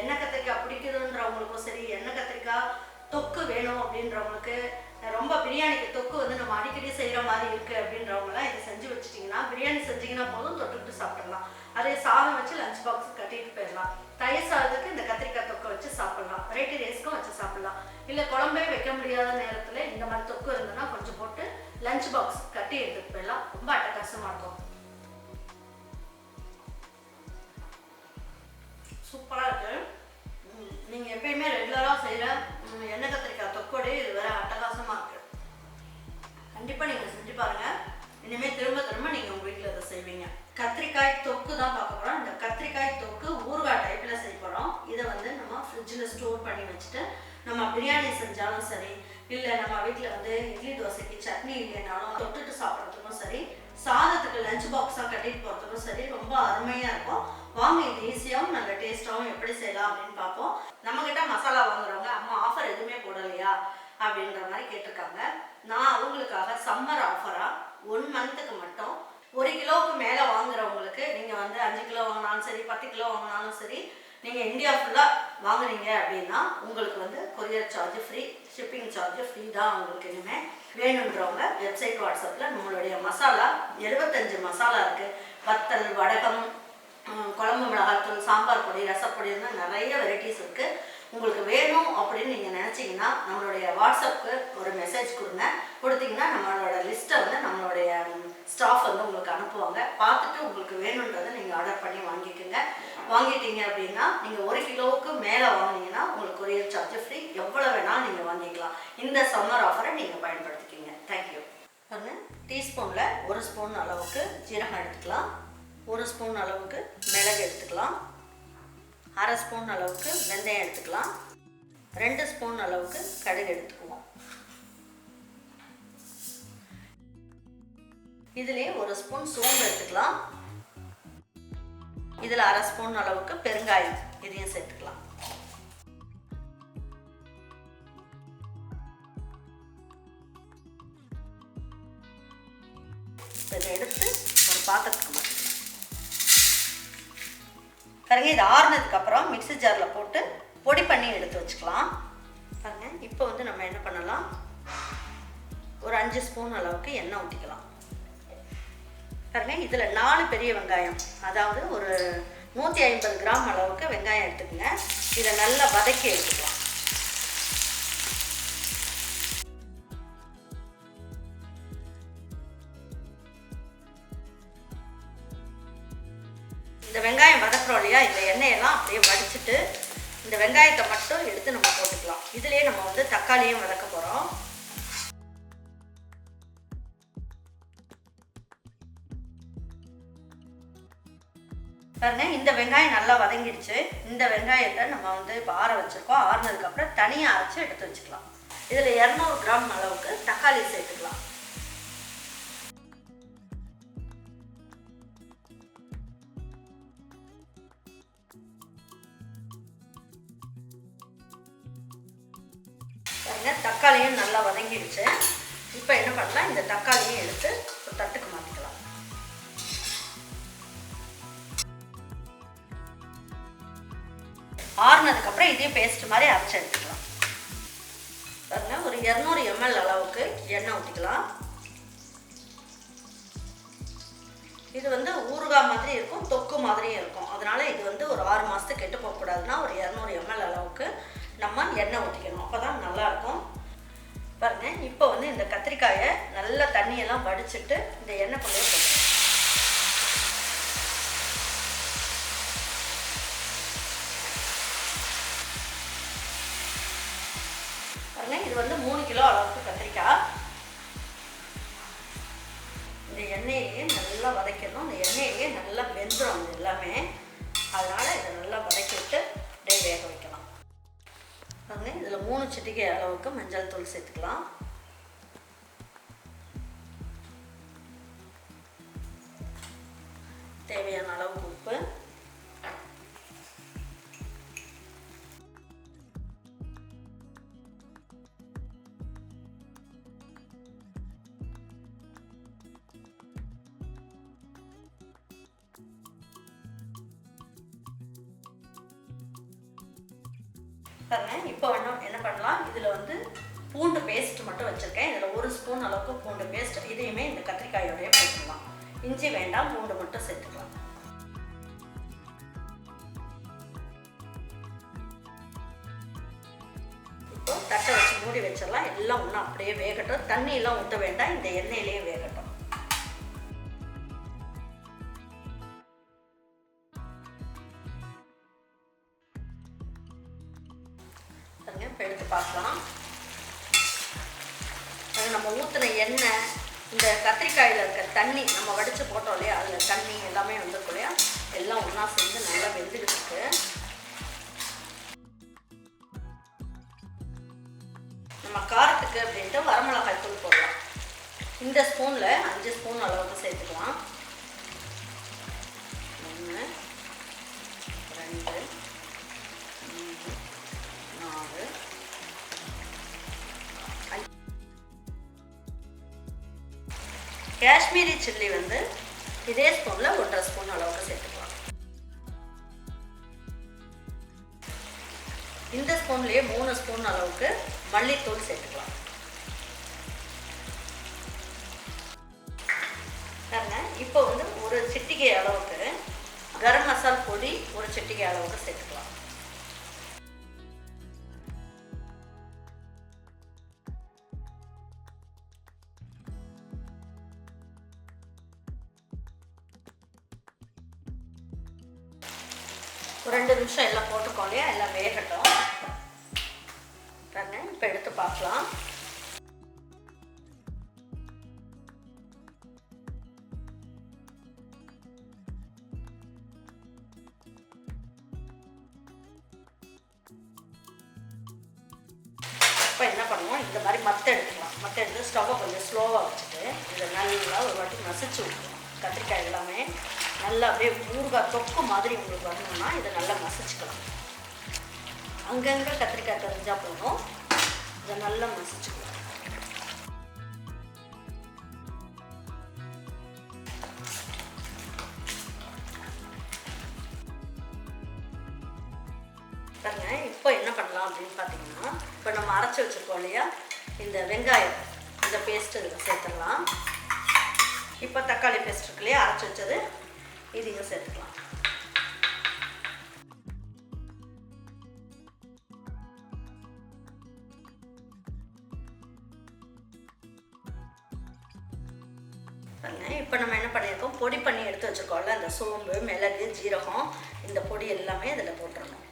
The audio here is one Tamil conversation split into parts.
எண்ணெய் கத்திரிக்காய் பிடிக்குதுன்றவங்களுக்கும் சரி எண்ணெய் கத்திரிக்காய் தொக்கு வேணும் அப்படின்றவங்களுக்கு ரொம்ப பிரியாணிக்கு தொக்கு வந்து நம்ம அடிக்கடி செய்கிற மாதிரி இருக்குது அப்படின்றவங்களாம் இதை செஞ்சு வச்சுட்டிங்கன்னா பிரியாணி செஞ்சீங்கன்னா போதும் தொட்டுக்கிட்டு சாப்பிடலாம். அதே சாதம் வச்சு லஞ்ச் பாக்ஸ் கட்டிட்டு போயிடலாம். தயிர் சாதத்துக்கு இந்த கத்திரிக்காய் தொக்கை வச்சு சாப்பிடலாம். வெரைட்டி ரைஸ்க்கும் வச்சு சாப்பிடலாம். இல்லை குழம்பே வைக்க முடியாத நேரத்தில் இந்த மாதிரி தொக்கு இருந்ததுன்னா கொஞ்சம் போட்டு லஞ்ச் பாக்ஸ் இல்லை நம்ம வீட்டில் வந்து இட்லி தோசைக்கு சட்னி இல்லைனாலும் தொட்டுட்டு சாப்பிட்றதுக்கும் சரி சாதத்துக்கு லஞ்ச் பாக்ஸாக கட்டிட்டு போகிறதுக்கும் சரி ரொம்ப அருமையாக இருக்கும். வாங்க இது ஈஸியாகவும் நல்ல டேஸ்ட்டாகவும் எப்படி செய்யலாம் அப்படின்னு பார்ப்போம். நம்மக்கிட்ட மசாலா வாங்குறவங்க அம்மா ஆஃபர் எதுவுமே போடலையா? அப்படின்ற மாதிரி கேட்டிருக்காங்க. நான் அவங்களுக்காக சம்மர் ஆஃபராக ஒன் மந்த்துக்கு மட்டும் ஒரு கிலோவுக்கு மேலே வாங்குறவங்களுக்கு நீங்கள் வந்து அஞ்சு கிலோ வாங்கினாலும் சரி பத்து கிலோ வாங்கினாலும் சரி நீங்கள் இந்தியா ஃபுல்லாக வாங்குனீங்க அப்படின்னா உங்களுக்கு வந்து courier charge free shipping charge free தான் உங்களுக்கு இனிமேல் வேணுன்றவங்க வெப்சைட் வாட்ஸ்அப்பில் நம்மளுடைய மசாலா எழுபத்தஞ்சு மசாலா இருக்குது வத்தல் வடகம் குழம்பு மிளகாத்தூள் சாம்பார் பொடி ரசப்பொடின்னு நிறைய வெரைட்டிஸ் இருக்குது உங்களுக்கு வேணும் அப்படின்னு நீங்கள் நினச்சிங்கன்னா நம்மளுடைய வாட்ஸ்அப்புக்கு ஒரு மெசேஜ் கொடுங்க. கொடுத்தீங்கன்னா நம்மளோட லிஸ்ட்டை வந்து நம்மளுடைய ஸ்டாஃப் வந்து உங்களுக்கு அனுப்புவாங்க. பார்த்துட்டு உங்களுக்கு வேணுன்றதை நீங்கள் ஆர்டர் பண்ணி வாங்கிக்கோங்க. வாங்கிட்டீங்க அப்படின்னா நீங்கள் ஒரு கிலோவுக்கு மேலே வாங்கினீங்கன்னா உங்களுக்கு கொரியர் சார்ஜ் ஃப்ரீ எவ்வளோ வேணாலும் நீங்கள் வாங்கிக்கலாம். இந்த சம்மர் ஆஃபரை நீங்கள் பயன்படுத்திக்கிங்க. தேங்க்யூ ஒன்று டீஸ்பூனில் ஒரு ஸ்பூன் அளவுக்கு ஜீரகம் எடுத்துக்கலாம். ஒரு ஸ்பூன் அளவுக்கு மிளகு எடுத்துக்கலாம். அரை ஸ்பூன் அளவுக்கு வெந்தயம் எடுத்துக்கலாம். ரெண்டு ஸ்பூன் அளவுக்கு கடுகு எடுத்துக்குவோம். இதுலேயே ஒரு ஸ்பூன் சோம்பு எடுத்துக்கலாம். இதில் அரை ஸ்பூன் அளவுக்கு பெருங்காயம் இதையும் சேர்த்துக்கலாம். இதை எடுத்து ஒரு பாத்திரத்துக்கு மாற்றிக்கலாம். பிறகு இது ஆறுனதுக்கு அப்புறம் ஜாரில் போட்டு பொடி பண்ணி எடுத்து வச்சுக்கலாம். பாருங்க இப்போ வந்து நம்ம என்ன பண்ணலாம்? ஒரு அஞ்சு ஸ்பூன் அளவுக்கு எண்ணெய் ஊற்றிக்கலாம் பாருங்க இதில் நாலு பெரிய வெங்காயம். அதாவது ஒரு நூற்றி ஐம்பது கிராம் அளவுக்கு வெங்காயம் எடுத்துக்கோங்க. இதை நல்லா வதக்கி எடுத்துக்கலாம். இந்த வெங்காயம் வதக்குறோம் இல்லையா? இந்த எண்ணெயெல்லாம் அப்படியே வடிச்சிட்டு இந்த வெங்காயத்தை மட்டும் எடுத்து நம்ம போட்டுக்கலாம். இதுலேயே நம்ம வந்து தக்காளியும் வதக்க போகிறோம் பாருங்க இந்த வெங்காயம் நல்லா வதங்கிடுச்சு. இந்த வெங்காயத்தை நம்ம வந்து இப்போ ஆற வச்சுருக்கோம் ஆறுனதுக்கப்புறம் தனியாக அரைச்சி எடுத்து வச்சுக்கலாம். இதில் இரநூறு கிராம் அளவுக்கு தக்காளி சேர்த்துக்கலாம். பாருங்க தக்காளியும் நல்லா வதங்கிடுச்சு. இப்போ என்ன பண்ணலாம்? இந்த தக்காளியும் எடுத்து ஒரு தட்டுக்கு மாற்றிக்கலாம் ஆறுனதுக்கப்புறம் இதையும் பேஸ்ட் மாதிரி அரைச்சி எடுத்துக்கலாம். பாருங்கள் ஒரு இரநூறு எம்எல் அளவுக்கு எண்ணெய் ஊற்றிக்கலாம் இது வந்து ஊறுகாய் மாதிரி இருக்கும் தொக்கு மாதிரியும் இருக்கும். அதனால இது வந்து ஒரு ஆறு மாதத்துக்கு கெட்டு போகக்கூடாதுன்னா ஒரு இரநூறு எம்எல் அளவுக்கு நம்ம எண்ணெய் ஊற்றிக்கணும் அப்போ தான் நல்லாயிருக்கும் பாருங்கள் இப்போ வந்து இந்த கத்திரிக்காயை நல்ல தண்ணியெல்லாம் வடிச்சிட்டு இந்த எண்ணெய் கொண்டே போட்டுருங்க பாருங்க இது வந்து மூணு கிலோ அளவுக்கு கத்திரிக்காய். இந்த எண்ணெயிலேயே நல்லா வதக்கணும். இந்த எண்ணெயிலேயே நல்லா வெந்துடும் அது எல்லாமே. அதனால இதை நல்லா வதக்கி விட்டு அப்படியே வேக வைக்கலாம். பாருங்க இதில் மூணு சிட்டிகை அளவுக்கு மஞ்சள் தூள் சேர்த்துக்கலாம். தேவையான அளவுக்கு உப்பு. பாருங்கள் இப்போ வேணும் என்ன பண்ணலாம்? இதில் வந்து பூண்டு பேஸ்ட் மட்டும் வச்சுருக்கேன். இதில் ஒரு ஸ்பூன் அளவுக்கு பூண்டு பேஸ்ட் இதையுமே இந்த கத்திரிக்காயோடய போட்டுக்கலாம். இஞ்சி வேண்டாம் பூண்டு மட்டும் சேர்த்துக்கலாம். இப்போ தட்டை வச்சு மூடி வச்சிடலாம். எல்லாம் ஒன்றும் அப்படியே வேகட்டும். தண்ணியெல்லாம் ஊற்ற வேண்டாம். இந்த எண்ணெயிலேயே வேகட்டும். தண்ணி நம்ம வடித்து போட்டோம் இல்லையா? அதில் தண்ணி எல்லாமே வந்துருக்கும் இல்லையா? எல்லாம் ஒன்றா சேர்ந்து நல்லா வெந்துக்கிட்டு இருக்கு. நம்ம காரத்துக்கு அப்படின்ட்டு வரமிளகாய் தூள் போடலாம். இந்த ஸ்பூனில் அஞ்சு ஸ்பூன் அளவுக்கு சேர்த்துக்கலாம். காஷ்மீரி சில்லி வந்து இதே ஸ்பூனில் ஒன்றரை ஸ்பூன் அளவுக்கு சேர்த்துக்கலாம். இந்த ஸ்பூன்லேயே மூணு ஸ்பூன் அளவுக்கு மல்லித்தூள் சேர்த்துக்கலாம். பாருங்க இப்போ வந்து ஒரு சிட்டிகை அளவுக்கு கரம் மசால் பொடி ஒரு சிட்டிகை அளவுக்கு சேர்த்துக்கலாம். பார்க்கலாம். இப்போ என்ன பண்ணுவோம்? இந்த மாதிரி மத்த எடுத்துக்கலாம். மத்த எடுத்து ஸ்டவ்வை கொஞ்சம் ஸ்லோவாக வச்சுட்டு இதை நல்லா ஒரு வாட்டி மசிச்சு விட்டுருவோம். கத்திரிக்காய் எல்லாமே நல்லா அப்படியே ஊறுகாய் தொக்கு மாதிரி உங்களுக்கு வரணும்னா இதை நல்லா மசிச்சுக்கலாம் அங்கங்கே கத்திரிக்காய் தெரிஞ்சால் போதும். இதை நல்லா மசிச்சுக்கலாம் இப்போ என்ன பண்ணலாம் அப்படின்னு பார்த்தீங்கன்னா இப்போ நம்ம அரைச்சி வச்சுருக்கோம் இல்லையா? இந்த வெங்காயம் இந்த பேஸ்ட் இதில் சேர்த்துடலாம். இப்போ தக்காளி பேஸ்ட் இருக்கு இல்லையா? அரைச்சி வச்சது இதையும் சேர்த்துக்கலாம். பாருங்கள் இப்போ நம்ம என்ன பண்ணியிருக்கோம் பொடி பண்ணி எடுத்து வச்சுருக்கோம்ல இந்த சோம்பு மிளகு ஜீரகம் இந்த பொடி எல்லாமே இதில் போட்டுருணும்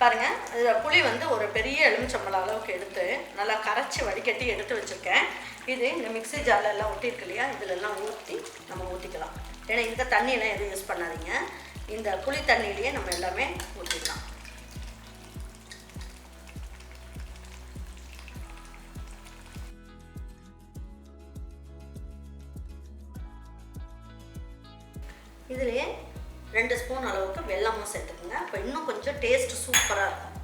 பாருங்கள் இதில் புளி வந்து ஒரு பெரிய எலுமிச்சம்பழம் அளவுக்கு எடுத்து நல்லா கரைச்சி வடிகட்டி எடுத்து வச்சுருக்கேன். இது இந்த மிக்ஸி ஜாரில் எல்லாம் ஒட்டியிருக்கு இல்லையா? இதிலெல்லாம் ஊற்றி நம்ம ஊற்றிக்கலாம் ஏன்னா இந்த தண்ணியெல்லாம் எதுவும் யூஸ் பண்ணாதீங்க. இந்த புளி தண்ணியிலேயே நம்ம எல்லாமே ஊற்றிக்கலாம் இதுலேயே ரெண்டு ஸ்பூன் அளவுக்கு வெல்லமும் சேர்த்துக்குங்க. அப்போ இன்னும் கொஞ்சம் டேஸ்ட் சூப்பராக இருக்கும்.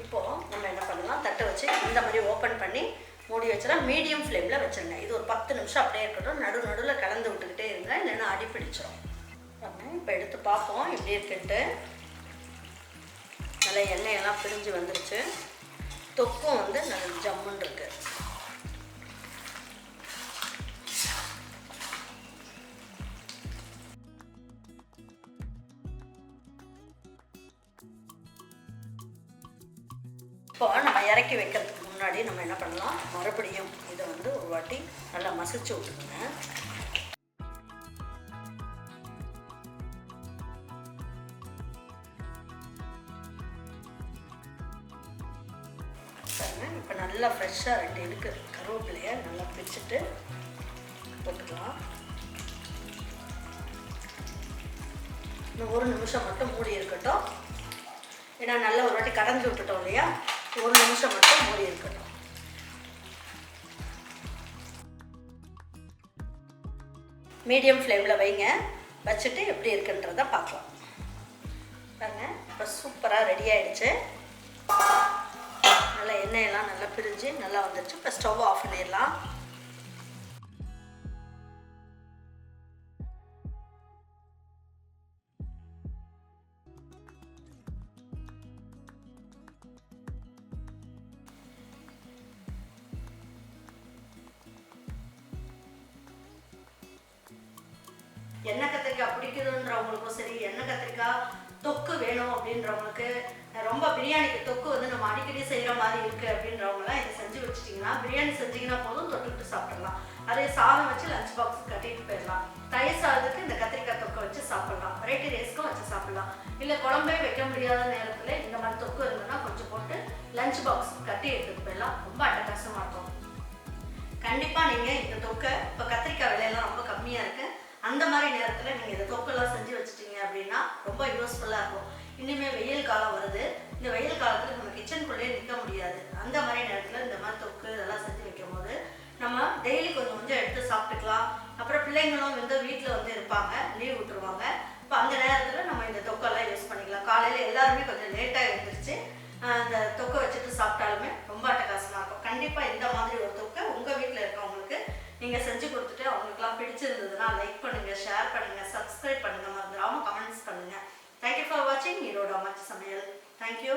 இப்போ நம்ம என்ன பண்ணலாம்? தட்டை வச்சு இந்த மாதிரி ஓப்பன் பண்ணி மூடி வச்சிடலாம். மீடியம் ஃப்ளேமில் வச்சுருங்க. இது ஒரு பத்து நிமிஷம் அப்படியே இருக்கட்டும். நடு நடுவில் கலந்து விட்டுக்கிட்டே இருங்க. இல்லைன்னா அடி பிடிச்சிரும். இப்போ எடுத்து பார்ப்போம். இப்படி இருக்குன்ட்டு. நல்லா எண்ணெயெல்லாம் பிரிஞ்சு வந்துருச்சு. தொக்கும் வந்து நல்ல ஜம்முன்னு இருக்கு. இப்போ நம்ம இறக்கி வைக்கிறதுக்கு முன்னாடி நம்ம என்ன பண்ணலாம்? மறுபடியும் இதை வந்து ஒரு வாட்டி நல்லா மசிச்சு விட்டுக்கோங்க. நல்லா ஃப்ரெஷ்ஷாக ரெண்டு இருக்கு கருவேப்பிலையை நல்லா பிரிச்சுட்டு போட்டுக்கலாம். இன்னும் ஒரு நிமிஷம் மட்டும் மூடி இருக்கட்டும். ஏன்னா நல்லா ஒரு வாட்டி கடைஞ்சி விட்டுட்டோம் இல்லையா? ஒரு நிமிஷம் மட்டும் மூடி இருக்கட்டும். மீடியம் ஃப்ளேமில் வைங்க. வச்சுட்டு எப்படி இருக்குன்றத பார்க்கலாம். பாருங்க இப்போ சூப்பராக ரெடி ஆயிடுச்சு. நல்லா எண்ணெயெல்லாம் நல்லா பிரிஞ்சு நல்லா வந்துடுச்சு இப்போ ஸ்டவ் ஆஃப் பண்ணிடலாம். எண்ணெய் கத்திரிக்காய் பிடிக்குதுன்றவங்களுக்கும் சரி எண்ணெய் கத்திரிக்காய் தொக்கு வேணும் அப்படின்றவங்களுக்கு ரொம்ப பிரியாணிக்கு தொக்கு வந்து நம்ம அடிக்கடி செய்கிற மாதிரி இருக்குது அப்படின்றவங்களாம் இதை செஞ்சு வச்சுட்டிங்கன்னா பிரியாணி செஞ்சிங்கன்னா போதும் தொட்டுக்கிட்டு சாப்பிடலாம். அதே சாதம் வச்சு லஞ்ச் பாக்ஸ் கட்டிட்டு போயிடலாம். தயிர் சாதத்துக்கு இந்த கத்திரிக்காய் தொக்கை வச்சு சாப்பிடலாம். வெரைட்டி ரைஸ்க்கும் வச்சு சாப்பிடலாம். இல்லை குழம்பே வைக்க முடியாத நேரத்தில் இந்த மாதிரி தொக்கு இருந்ததுன்னா கொஞ்சம் போட்டு லஞ்ச் பாக்ஸ் கட்டி எடுத்துகிட்டு போயிடலாம். ரொம்ப அட்டகாசமாக இருக்கும். கண்டிப்பாக நீங்கள் இந்த தொக்கை இப்போ கத்திரிக்காய் விலையெல்லாம் ரொம்ப கம்மியாக இருக்குது அந்த மாதிரி நேரத்தில் நீங்கள் இந்த தொக்கெல்லாம் செஞ்சு வச்சுட்டீங்க அப்படின்னா ரொம்ப யூஸ்ஃபுல்லாக இருக்கும். இனிமேல் வெயில் காலம் வருது. இந்த வெயில் காலத்தில் நம்ம கிச்சனுக்குள்ளேயே நிற்க முடியாது. அந்த மாதிரி நேரத்தில் இந்த மாதிரி தொக்கு இதெல்லாம் செஞ்சு வைக்கும் போது நம்ம டெய்லி கொஞ்சம் கொஞ்சம் எடுத்து சாப்பிட்டுக்கலாம். அப்புறம் பிள்ளைங்களும் வந்து வீட்டில் வந்து இருப்பாங்க. லீவ் பண்ணுங்க ஷேர் பண்ணுங்க சப்ஸ்கிரைப் பண்ணுங்க மறந்துடாம கமெண்ட்ஸ் பண்ணுங்க. தேங்க்யூ ஃபார் வாட்சிங் ஈரோட அமைச்சு சமையல். தேங்க்யூ